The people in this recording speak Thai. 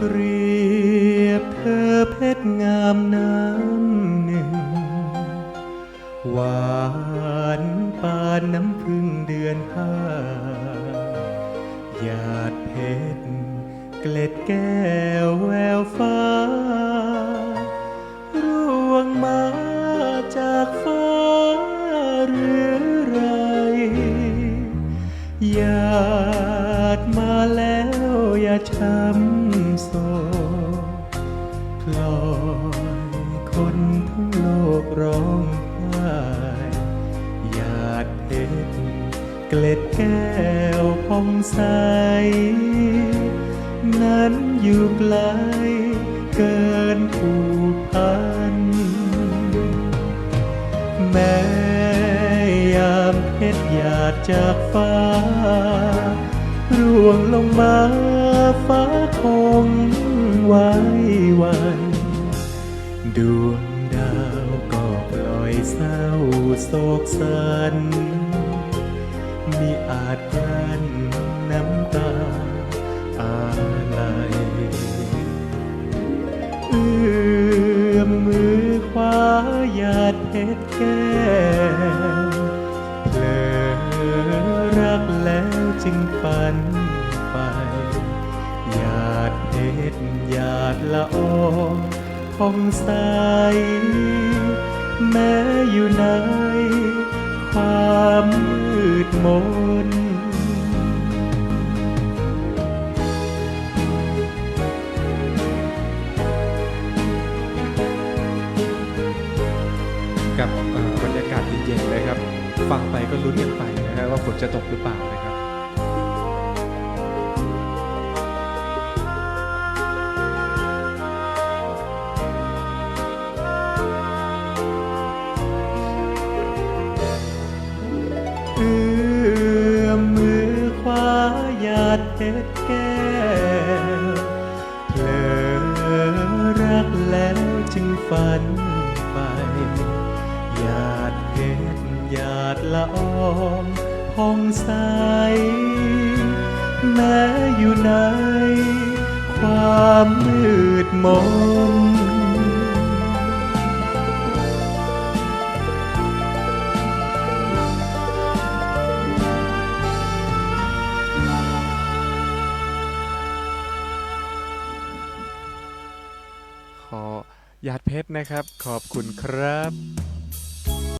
เปรียบเธอเพชรงามน้ำหนึ่ง หวานปานน้ำพึ่งเดือนห้าหยาดเพชรเกล็ดแก้วแววฟ้า ร่วงมาจากฟ้าหรือไรหยาดมาแล้วอย่าช้ำ ร้องไห้หยาดเพชรเกล็ดแก้วผ่องใส นั้นอยู่ไกลเกินผูกพัน แม้ยามเพชรหยาดจากฟ้าร่วงลงมาฟ้าคงไว้วันดวง เศร้าโศกสันมีอาจกลั้นน้ำตาอะไรเอื้อมมือคว้าหยาดเพชรแก้เพลอรักแล้วจึงฝันไปหยาดเพชรหยาดละอองผ่องใส แม้อยู่ในความมืดมนกับบรรยากาศเย็นๆนะครับ ฟังไปก็ลุ้นกันไปนะฮะว่าฝนจะตกหรือเปล่านะครับ ดเพชรแก้วเพลอรักแล้วจึงฝันไปหยาดเพชรหยาดละอองผ่องใสแม้อยู่ในความมืดมน อหยาดเพชรนะครับ ขอบคุณครับ